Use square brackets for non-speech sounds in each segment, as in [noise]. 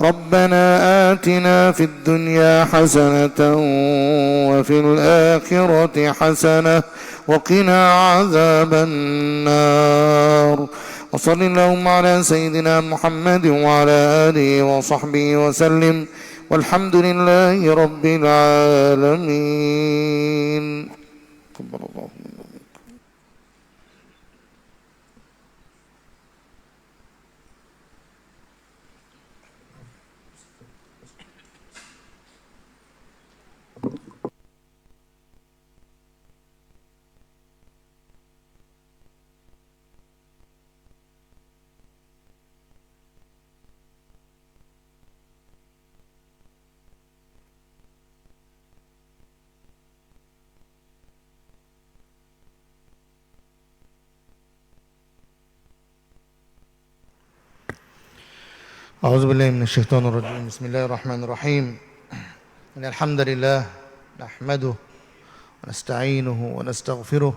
ربنا آتنا في الدنيا حسنة وفي الآخرة حسنة وقنا عذاب النار. وصل اللهم على سيدنا محمد وعلى آله وصحبه وسلم. والحمد لله رب العالمين. أعوذ بالله من الشيطان الرجيم. بسم الله الرحمن الرحيم. إن الحمد لله نحمده ونستعينه ونستغفره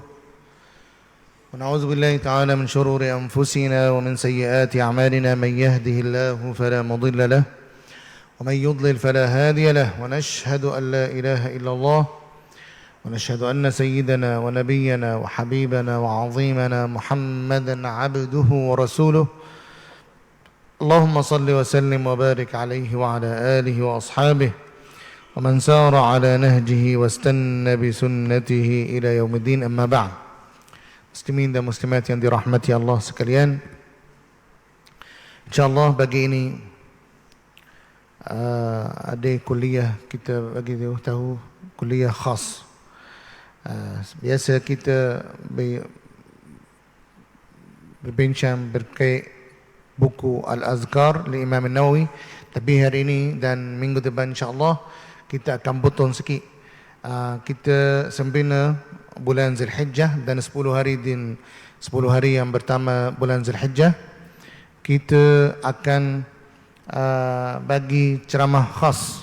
ونعوذ بالله تعالى من شرور أنفسنا ومن سيئات أعمالنا. من يهده الله فلا مضل له ومن يضلل فلا هادي له. ونشهد أن لا إله إلا الله ونشهد أن سيدنا ونبينا وحبيبنا وعظيمنا محمدا عبده ورسوله اللهم صل وسلم وبارك عليه وعلى آله وأصحابه ومن سار على نهجه واستنى بسنته إلى يوم الدين أما بعد Muslimin dan muslimat yang dirahmati Allah sekalian InsyaAllah bagi ini uh, Ada kuliah kita bagi tahu Kuliah khas uh, Biasa kita ber, Berbincang berkait buku Al-Azkar oleh Imam Nawawi tapi hari ini dan minggu depan insyaAllah kita akan betul sikit. Uh, kita sembina bulan Zulhijjah dan 10 hari din 10 hari yang pertama bulan Zulhijjah kita akan uh, bagi ceramah khas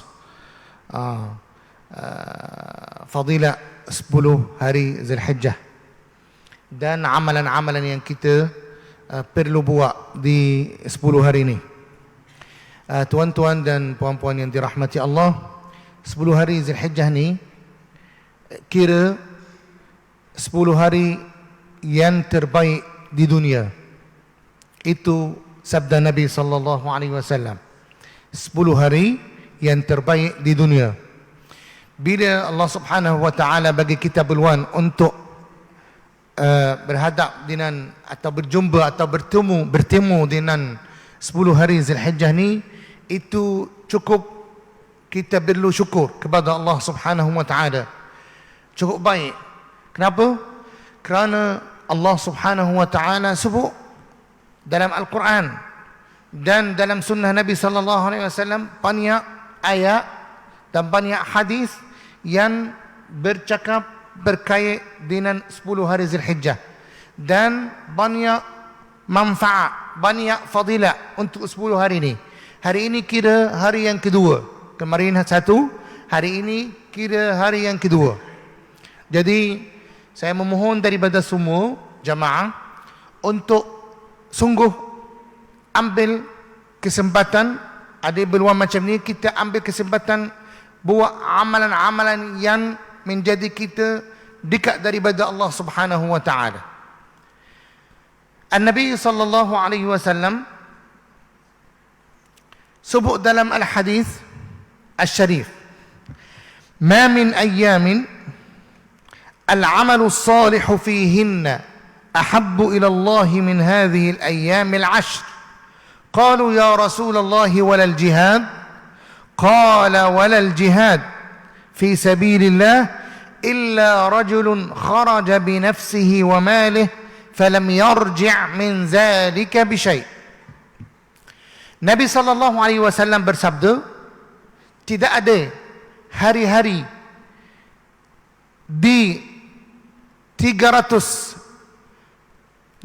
uh, uh, fadilah 10 hari Zulhijjah. Dan amalan-amalan yang kita uh, perlu buat di 10 hari ini. Uh, tuan-tuan dan puan-puan yang dirahmati Allah, 10 hari Zulhijjah ni kira 10 hari yang terbaik di dunia. Itu sabda Nabi sallallahu alaihi wasallam. 10 hari yang terbaik di dunia. Bila Allah Subhanahu wa taala bagi kita peluang untuk uh, berhadap dengan atau berjumpa atau bertemu bertemu dengan 10 hari Zulhijjah ni itu cukup kita perlu syukur kepada Allah Subhanahu wa taala. Cukup baik. Kenapa? Kerana Allah Subhanahu wa taala sebut dalam Al-Quran dan dalam sunnah Nabi sallallahu alaihi wasallam banyak ayat dan banyak hadis yang bercakap berkait dengan 10 hari Zulhijjah dan banyak manfaat, banyak fadilah untuk 10 hari ini. Hari ini kira hari yang kedua. Kemarin satu, hari ini kira hari yang kedua. Jadi saya memohon daripada semua jamaah untuk sungguh ambil kesempatan ada peluang macam ni kita ambil kesempatan buat amalan-amalan yang menjadi kita dekat daripada Allah Subhanahu wa taala. An-Nabi sallallahu alaihi wasallam sebut dalam al-hadis al-syarif ما من أيام العمل الصالح فيهن أحب إلى الله من هذه الأيام العشر قالوا يا رسول الله ولا الجهاد قال ولا الجهاد في سبيل الله إلا رجل خرج بنفسه وماله فلم يرجع من ذلك بشيء Nabi sallallahu alaihi wasallam bersabda tidak ada hari-hari di 365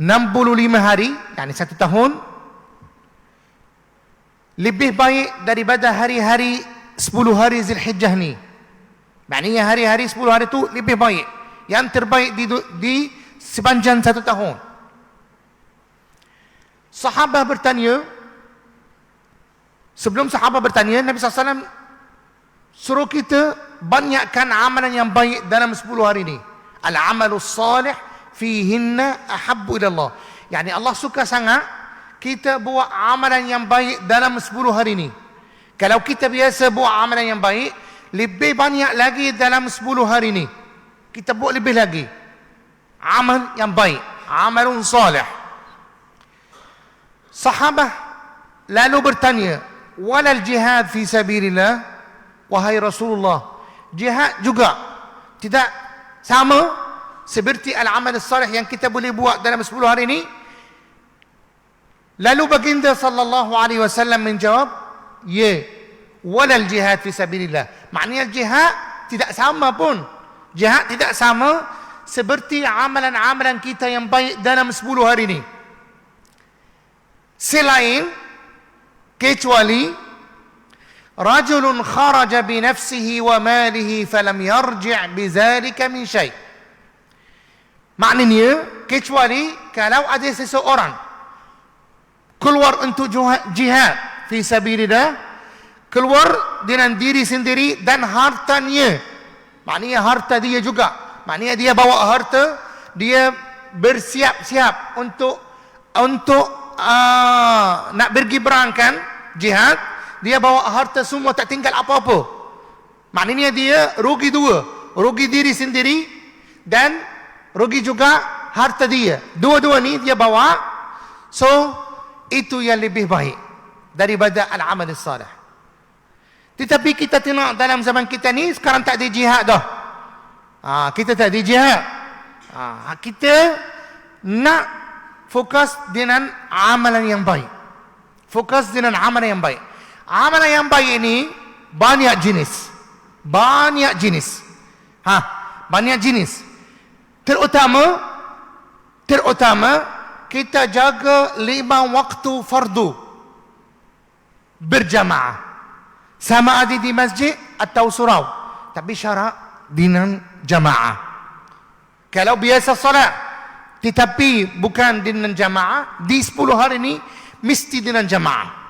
hari yakni satu tahun lebih baik daripada hari-hari 10 hari Zulhijjah ni Maknanya hari-hari 10 hari itu lebih baik. Yang terbaik di, di sepanjang satu tahun. Sahabat bertanya, Sebelum sahabat bertanya, Nabi SAW suruh kita banyakkan amalan yang baik dalam 10 hari ini. Al-amalus salih fihinna ahabbu ila Allah. Yani Allah suka sangat kita buat amalan yang baik dalam 10 hari ini. Kalau kita biasa buat amalan yang baik, lebih banyak lagi dalam 10 hari ini. Kita buat lebih lagi. Amal yang baik. Amalun salih. Sahabat lalu bertanya, walal jihad fi sabilillah wahai Rasulullah jihad juga tidak sama seperti al-amal salih yang kita boleh buat dalam 10 hari ini lalu baginda sallallahu alaihi wasallam menjawab ya walal jihad fi sabilillah maknanya jihad tidak sama pun. Jihad tidak sama seperti amalan-amalan kita yang baik dalam 10 hari ini selain kecuali wa malihi falam yarji' bi zalika min syai. Maknanya kecuali kalau ada seseorang keluar untuk jihad fi sabilillah keluar dengan diri sendiri dan hartanya. Maknanya harta dia juga. Maknanya dia bawa harta dia bersiap-siap untuk untuk uh, nak pergi berangkat jihad. Dia bawa harta semua tak tinggal apa-apa. Maknanya dia rugi dua. Rugi diri sendiri dan rugi juga harta dia. Dua-dua ni dia bawa. So itu yang lebih baik daripada al-amal salih tetapi kita tengok dalam zaman kita ni sekarang tak ada jihad dah ha, kita tak ada jihad ha, kita nak fokus dengan amalan yang baik fokus dengan amalan yang baik. Amalan yang baik ini banyak jenis. Banyak jenis. Ha, banyak jenis. Terutama terutama kita jaga lima waktu fardu berjamaah. Sama ada di masjid atau surau. Tapi syarat dengan jamaah. Kalau biasa salat tetapi bukan dengan jamaah di 10 hari ini mesti dengan jamaah.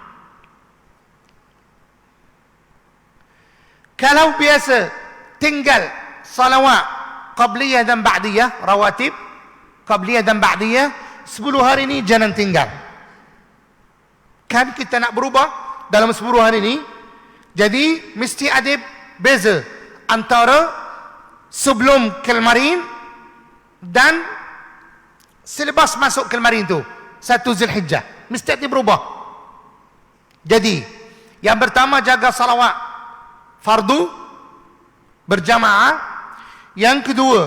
Kalau biasa tinggal salawat qabliyah dan ba'diyah, rawatib, qabliyah dan ba'diyah, 10 hari ini jangan tinggal. Kan kita nak berubah dalam 10 hari ini, jadi mesti ada beza antara sebelum kelmarin dan selepas masuk kelmarin tu, satu Zulhijjah mesti dia berubah. Jadi, yang pertama jaga salawat fardu berjamaah. Yang kedua,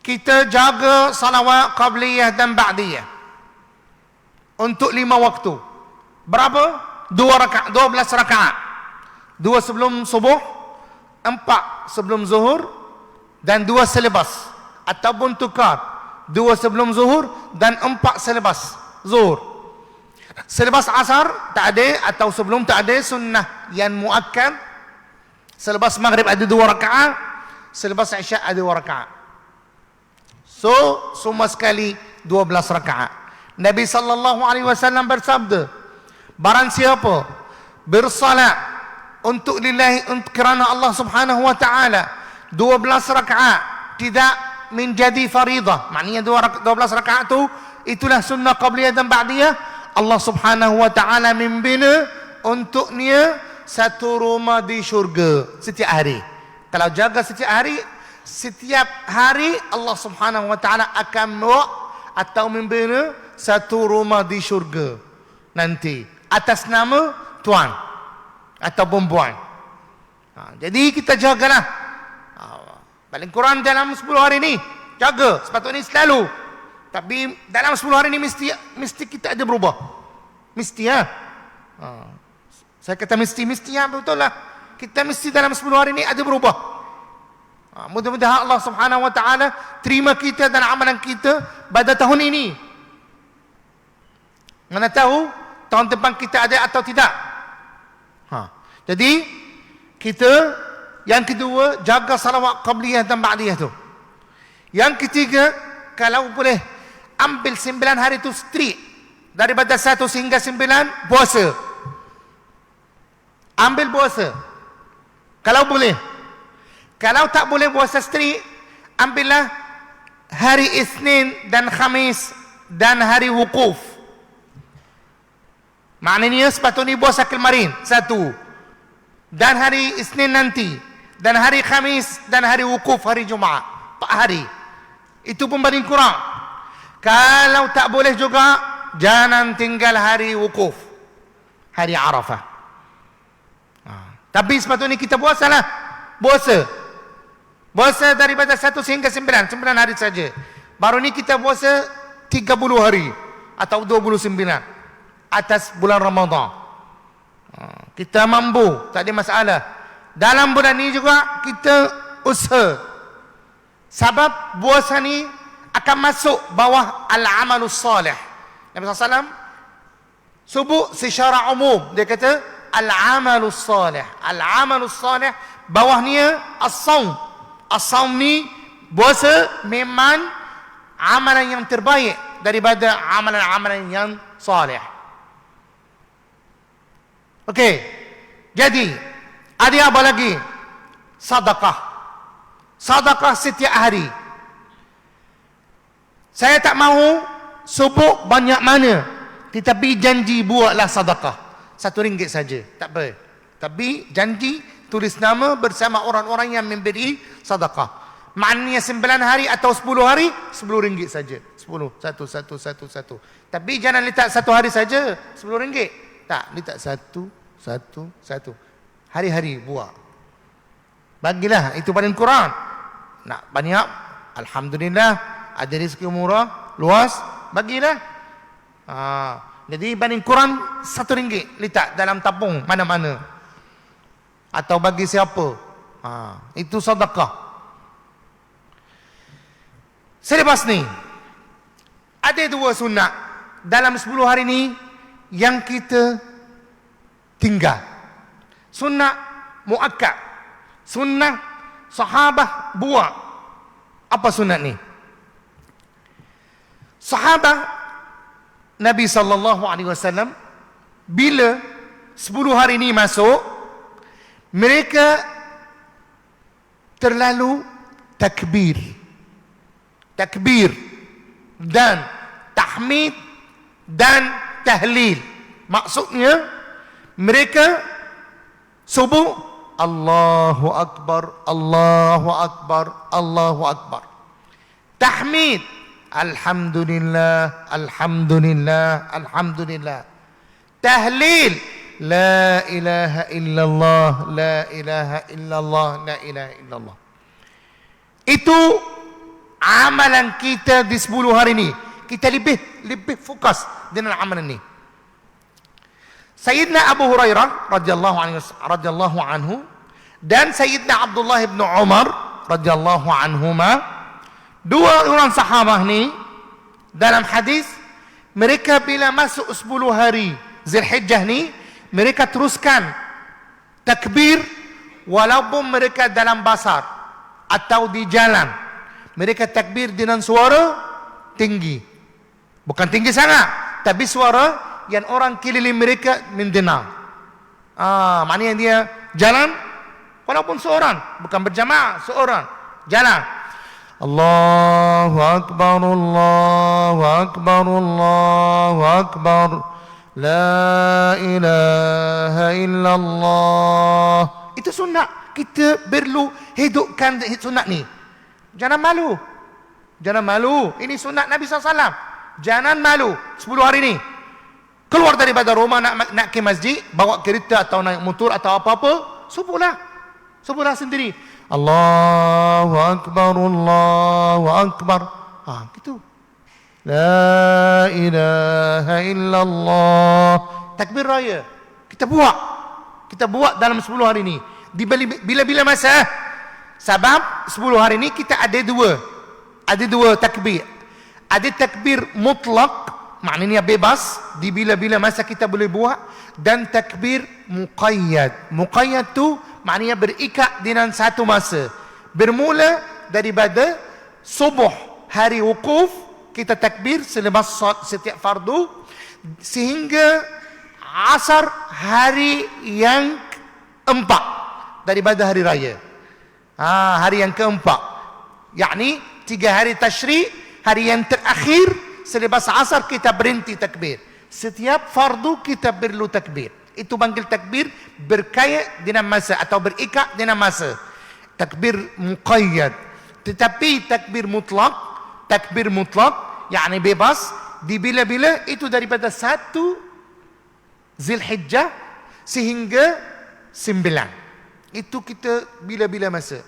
kita jaga salawat qabliyah dan ba'diyah. Untuk lima waktu. Berapa? Dua rakaat, dua belas rakaat. Dua sebelum subuh, empat sebelum zuhur, dan dua selepas. Ataupun tukar. Dua sebelum zuhur dan empat selepas zuhur. Selepas asar tak ada atau sebelum tak ada sunnah yang muakkad. Selepas maghrib ada dua rakaat, selepas isyak ada dua rakaat. So, semua sekali dua belas rakaat. Nabi sallallahu alaihi wasallam bersabda, barang siapa bersalat untuk lillahi untuk kerana Allah Subhanahu wa taala dua belas rakaat tidak menjadi faridah. Maknanya dua belas rakaat tu itulah sunnah qabliyah dan ba'diyah. Allah subhanahu wa ta'ala membina untuknya satu rumah di syurga setiap hari. Kalau jaga setiap hari setiap hari Allah subhanahu wa ta'ala akan bawa atau membina satu rumah di syurga nanti atas nama tuan atau perempuan ha, jadi kita jagalah ha, paling kurang dalam 10 hari ini jaga sepatutnya selalu tapi dalam 10 hari ini mesti mesti kita ada berubah. Mesti ya. Ha. Saya kata mesti mesti ya betul lah. Kita mesti dalam 10 hari ini ada berubah. Ha. Mudah-mudahan Allah Subhanahu wa taala terima kita dan amalan kita pada tahun ini. Mana tahu tahun depan kita ada atau tidak. Ha. Jadi kita yang kedua jaga salawat qabliyah dan ba'diyah tu. Yang ketiga kalau boleh ambil sembilan hari itu straight daripada satu sehingga sembilan puasa ambil puasa. Kalau boleh. Kalau tak boleh puasa strik, ambillah hari Isnin dan Khamis dan hari wukuf. Maknanya sepatutnya puasa kemarin. Satu. Dan hari Isnin nanti. Dan hari Khamis dan hari wukuf hari Jumaat. Empat hari. Itu pun paling kurang. Kalau tak boleh juga, jangan tinggal hari wukuf. Hari Arafah. Ha. Tapi sepatutnya kita puasa lah. Puasa. Puasa daripada satu sehingga sembilan. Sembilan hari saja. Baru ni kita puasa tiga puluh hari. Atau dua puluh sembilan. Atas bulan Ramadan. Ha. Kita mampu. Tak ada masalah. Dalam bulan ni juga kita usaha. Sebab puasa ni akan masuk bawah al-amalus salih. Nabi SAW sebut secara umum. Dia kata al-amalus salih. Al-amalus salih bawahnya as-sawm. As-sawm ni puasa memang amalan yang terbaik daripada amalan-amalan yang salih. Okey. Jadi ada apa lagi? Sedekah. Sedekah setiap hari. Saya tak mahu sebut banyak mana. Tetapi janji buatlah sedekah. Satu ringgit saja. Tak apa. Tapi janji tulis nama bersama orang-orang yang memberi sedekah. Maknanya sembilan hari atau sepuluh hari, sepuluh ringgit saja. Sepuluh. Satu, satu, satu, satu. Tapi jangan letak satu hari saja, sepuluh ringgit. Tak, letak satu, satu, satu. Hari-hari buat. Bagilah, itu paling kurang. Nak banyak, Alhamdulillah ada rezeki murah, luas, bagilah. Ha, jadi banding kurang satu ringgit letak dalam tabung mana-mana. Atau bagi siapa. Ha, itu sedekah. Selepas ni, ada dua sunat dalam 10 hari ni yang kita tinggal. Sunat muakkad. Sunat sahabah buat. Apa sunat ni? Sahabat Nabi sallallahu alaihi wasallam bila 10 hari ini masuk mereka terlalu takbir takbir dan tahmid dan tahlil maksudnya mereka subuh Allahu akbar Allahu akbar Allahu akbar tahmid Alhamdulillah, Alhamdulillah, Alhamdulillah. Tahlil. La ilaha illallah, la ilaha illallah, la ilaha illallah. Itu amalan kita di 10 hari ini. Kita lebih lebih fokus dengan amalan ini. Sayyidina Abu Hurairah radhiyallahu anhu radhiyallahu anhu dan Sayyidina Abdullah bin Umar radhiyallahu anhuma. Dua orang sahabat ni dalam hadis mereka bila masuk 10 hari Zulhijjah ni mereka teruskan takbir walaupun mereka dalam basar atau di jalan. Mereka takbir dengan suara tinggi. Bukan tinggi sangat tapi suara yang orang keliling mereka mendina. Ah, maknanya dia jalan walaupun seorang, bukan berjamaah, seorang jalan. Allahu akbar Allahu akbar Allahu akbar la ilaha illallah. Itu sunnah kita perlu hidupkan sunnah ni. Jangan malu. Jangan malu. Ini sunnah Nabi SAW. Jangan malu. 10 hari ni keluar daripada rumah nak nak ke masjid bawa kereta atau naik motor atau apa-apa subuhlah subuhlah sendiri Allahu Akbar, Allahu Akbar. Ha, gitu. La ilaha illallah. Takbir raya. Kita buat. Kita buat dalam 10 hari ini. Bila-bila masa. Sebab 10 hari ini kita ada dua. Ada dua takbir. Ada takbir mutlak. Maknanya bebas. Di bila-bila masa kita boleh buat. Dan takbir muqayyad. Muqayyad tu maknanya berikat dengan satu masa bermula daripada subuh hari wukuf kita takbir selepas setiap fardu sehingga asar hari yang empat daripada hari raya. Ha, hari yang keempat. Yakni tiga hari tashrik, hari yang terakhir selepas asar kita berhenti takbir. Setiap fardu kita perlu takbir. Itu panggil takbir berkait dengan masa atau berikat dengan masa. Takbir muqayyad. Tetapi takbir mutlak, takbir mutlak, yakni bebas, di bila-bila itu daripada satu Zilhijjah sehingga sembilan. Itu kita bila-bila masa.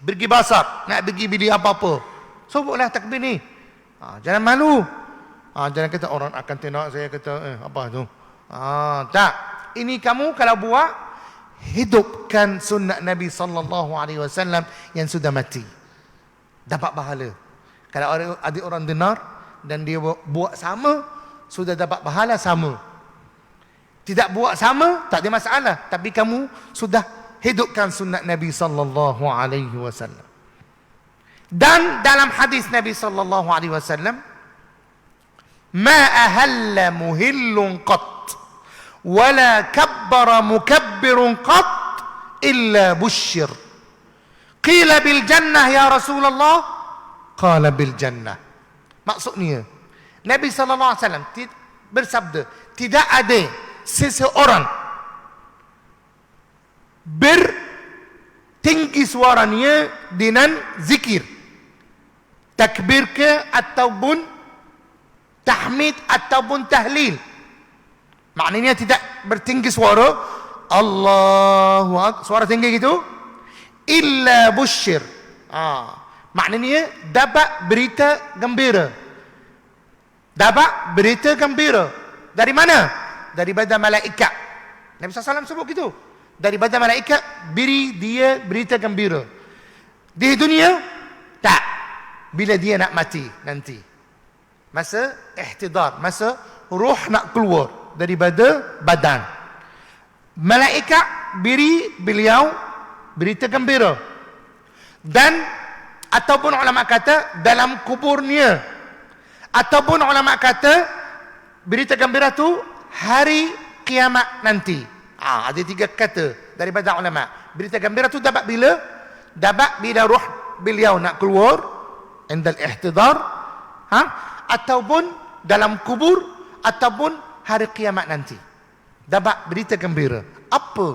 Pergi basar, nak pergi beli apa-apa. Sebutlah takbir ni. Ha, jangan malu. Ha, jangan kata orang akan tengok saya kata, eh apa tu? Ah, tak. Ini kamu kalau buat hidupkan sunnah Nabi sallallahu alaihi wasallam yang sudah mati. Dapat pahala. Kalau ada orang dengar dan dia buat sama, sudah dapat pahala sama. Tidak buat sama, tak ada masalah. Tapi kamu sudah hidupkan sunnah Nabi sallallahu alaihi wasallam. Dan dalam hadis Nabi sallallahu alaihi wasallam, "Ma ahalla muhillun qat" ولا كبر مكبر قط إلا بشر قيل بالجنة يا رسول الله قال بالجنة maksudnya Nabi sallallahu alaihi wasallam bersabda tidak ada seseorang bertinggi suaranya dengan zikir takbir ke ataupun tahmid ataupun tahlil. Maknanya tidak bertinggi suara. Allahu Akbar Suara tinggi gitu. Illa bushir. Ha. Maknanya dapat berita gembira. Dapat berita gembira. Dari mana? Daripada malaikat. Nabi SAW sebut gitu. Daripada malaikat Beri dia berita gembira. Di dunia Tak Bila dia nak mati nanti Masa ihtidar Masa roh nak keluar daripada badan. Malaikat beri beliau berita gembira. Dan ataupun ulama kata dalam kuburnya ataupun ulama kata berita gembira tu hari kiamat nanti. Ah, ada tiga kata daripada ulama. Berita gembira tu dapat bila? Dapat bila roh beliau nak keluar indal ihtidar ha? ataupun dalam kubur ataupun hari kiamat nanti. Dapat berita gembira. Apa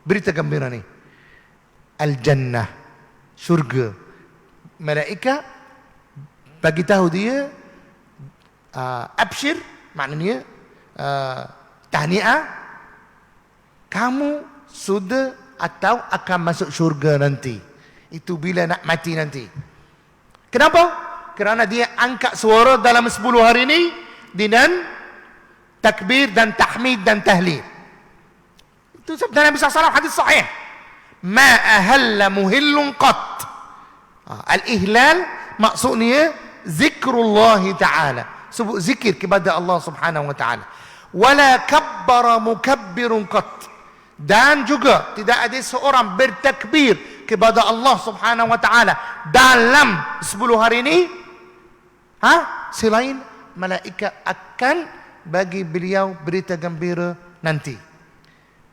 berita gembira ni? Al-Jannah. Syurga. Malaikat bagi tahu dia uh, abshir maknanya uh, tahniah kamu sudah atau akan masuk syurga nanti. Itu bila nak mati nanti. Kenapa? Kerana dia angkat suara dalam 10 hari ini dengan takbir dan tahmid dan tahlil. Itu sabda Nabi SAW hadis sahih. Ma ahalla muhillun qat. Ah, al-ihlal maksudnya zikrullah ta'ala. Sebut zikir kepada Allah subhanahu wa ta'ala. Wala kabbara mukabbirun qat. Dan juga tidak ada seorang bertakbir kepada Allah subhanahu wa ta'ala. Dalam 10 hari ini. Ha? Selain malaikat akan bagi beliau berita gembira nanti.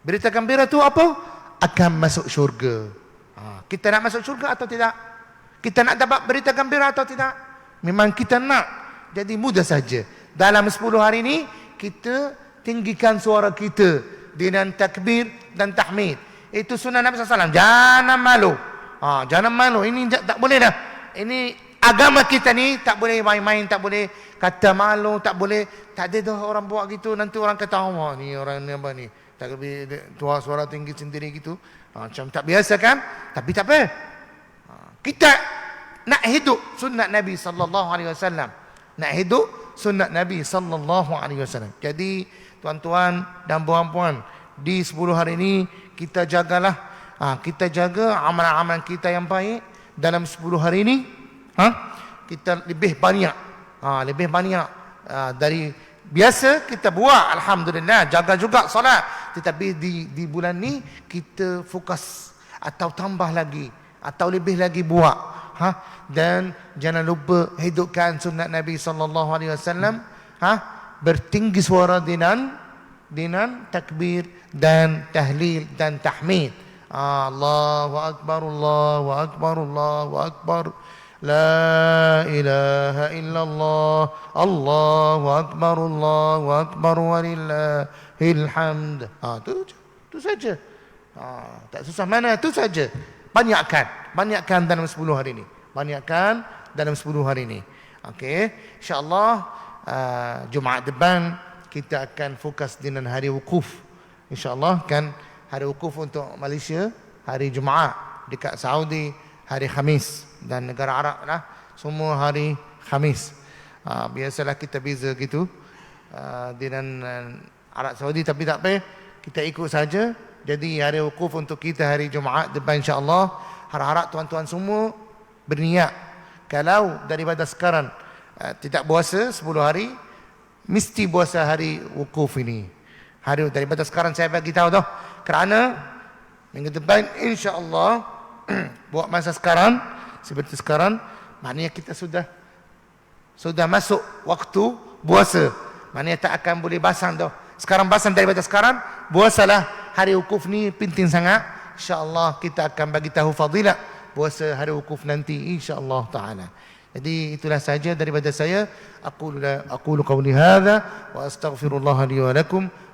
Berita gembira tu apa? Akan masuk syurga. Ha, kita nak masuk syurga atau tidak? Kita nak dapat berita gembira atau tidak? Memang kita nak. Jadi mudah saja. Dalam 10 hari ini, kita tinggikan suara kita dengan takbir dan tahmid. Itu sunnah Nabi SAW. Jangan malu. Ha, jangan malu. Ini tak boleh dah. Ini agama kita ni tak boleh main-main, tak boleh kata malu, tak boleh. Tak ada dah orang buat gitu. Nanti orang kata, oh, ni orang ni apa ni. Tak lebih tua suara tinggi sendiri gitu. Ha, macam tak biasa kan? Tapi tak apa. Ha, kita nak hidup sunnah Nabi sallallahu alaihi wasallam. Nak hidup sunnah Nabi sallallahu alaihi wasallam. Jadi tuan-tuan dan puan-puan, di 10 hari ini kita jagalah. Ha, kita jaga amalan-amalan kita yang baik dalam 10 hari ini ha? kita lebih banyak ha, lebih banyak ha, dari biasa kita buat. Alhamdulillah jaga juga solat. Tetapi di di bulan ni kita fokus atau tambah lagi atau lebih lagi buat ha. Dan jangan lupa hidupkan sunat Nabi sallallahu alaihi wasallam ha bertinggi suara dengan dengan takbir dan tahlil dan tahmid. Allahu akbar Allahu akbar Allahu akbar. La ilaha illallah. Allahu akbar Allahu akbar walillahil hamd. Ah tu tu saja. Ah tak susah mana tu saja. Banyakkan, banyakkan dalam 10 hari ini. Banyakkan dalam 10 hari ini. Okey, insya-Allah uh, Jumaat depan kita akan fokus dengan hari wukuf. InsyaAllah kan hari wukuf untuk Malaysia, hari Jumaat dekat Saudi, hari Khamis dan negara Arab lah. Semua hari Khamis. Uh, biasalah kita beza gitu uh, dengan uh, Arab Saudi tapi tak apa. Kita ikut saja. Jadi hari wukuf untuk kita hari Jumaat depan insyaAllah. Harap-harap tuan-tuan semua berniat. Kalau daripada sekarang uh, tidak puasa 10 hari, mesti puasa hari wukuf ini. Hari daripada sekarang saya bagi tahu dah. Kerana minggu depan insya-Allah [clears throat] buat masa sekarang seperti sekarang maknanya kita sudah sudah masuk waktu puasa. Maknanya tak akan boleh basang dah. Sekarang basang daripada sekarang puasalah hari wukuf ni penting sangat. Insya-Allah kita akan bagi tahu fadilah puasa hari wukuf nanti insya-Allah taala. Jadi itulah saja daripada saya. Aku aku qauli hadza wa astaghfirullah li wa lakum.